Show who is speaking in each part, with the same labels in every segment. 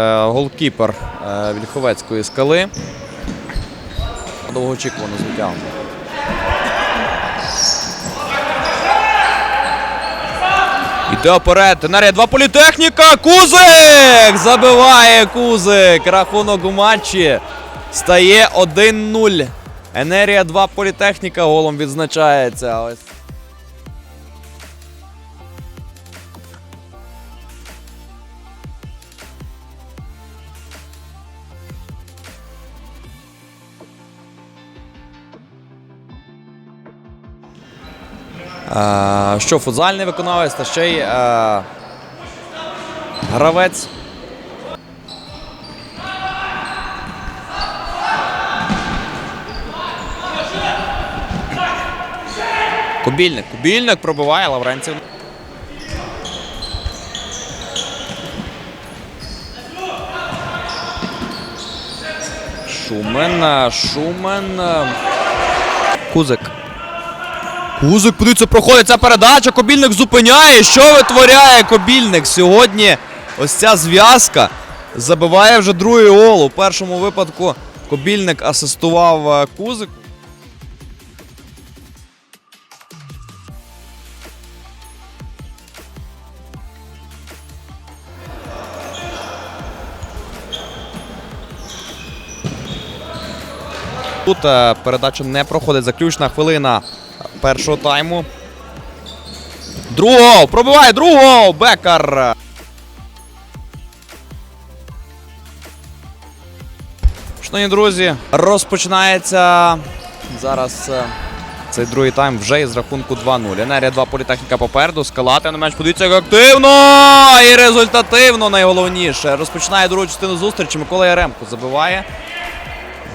Speaker 1: Е, Голкіпер е, Вільховецької скали. Довгоочікувано звитягнув. Іде вперед. Тенерія 2 політехніка. Кузик! Забиває Кузик. Рахунок у матчі стає 1-0. Енерія 2 політехніка голом відзначається. Ось. Що футзальний виконавець та ще й е, гравець. Кубільник. Кубільник пробиває Лавренців. Шумен. е, Шумен. е, Кузик. Кузик, подивіться, проходить ця передача. Кобільник зупиняє. Що витворяє Кобільник? Сьогодні ось ця зв'язка забиває вже другий гол. У першому випадку Кобільник асистував е, Кузику. Тут е, передача не проходить. Заключна хвилина першого тайму. Другого! Пробиває другого! Бекар! Шановні друзі, розпочинається зараз е, цей другий тайм вже із рахунку 2-0. Енергія 2 політехніка попереду. Скалати на м'яч. Подивіться, як активно і результативно найголовніше. Розпочинає другу частину зустрічі. Микола Яремко забиває.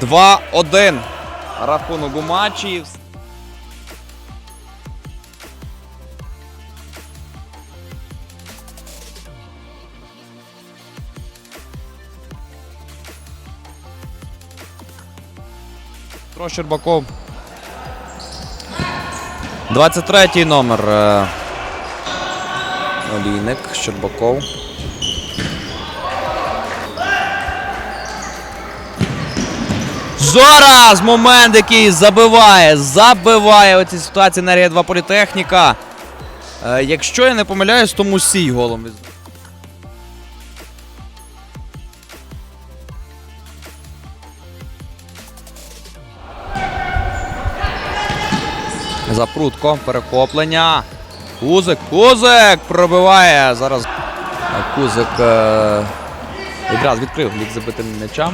Speaker 1: 2-1. Рахунок у матчі. Петро Щербаков. 23 номер. е, Олійник Щербаков. Зараз момент, який забиває. Забиває у цій ситуації енергія 2 політехніка. Е, якщо я не помиляюсь, то Мусій голом від. Запрутко, перехоплення. Кузик, Кузик пробиває. Зараз е, Кузик відразу відкрив лік забитим м'ячам.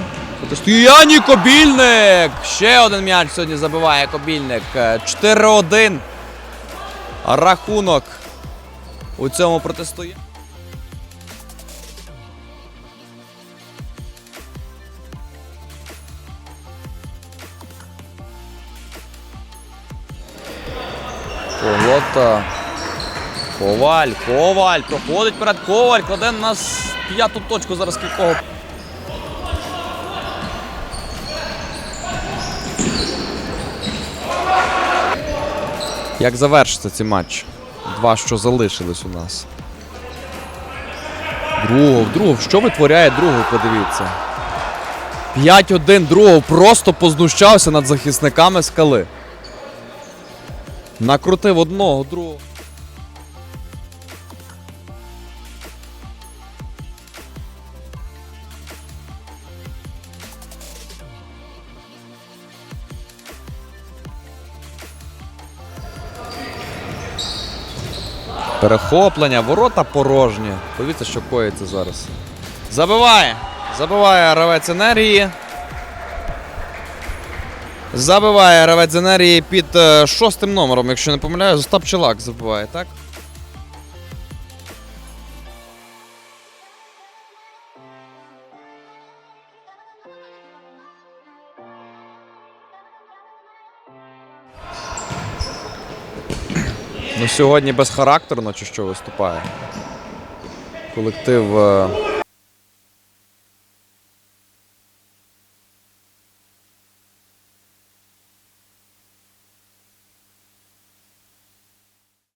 Speaker 1: Стояні Кобільник! Ще один м'яч сьогодні забиває Кобільник. Е, 4-1. Рахунок у цьому протистоянні. Погода. Коваль, Коваль, проходить перед Коваль, кладе на п'яту точку зараз кілького. Як завершиться цей матч? Два, що залишились у нас. Другого, другого. Що витворяє другого, подивіться. 5-1 другого просто познущався над захисниками скали. Накрутив одного, другого. Перехоплення, ворота порожні. Подивіться, що коїться зараз. Забиває! Забиває гравець енергії. Забиває гравець під е, шостим номером, якщо не помиляюсь, Остап Челак забиває, так? Ну, сьогодні безхарактерно чи що виступає. Колектив е,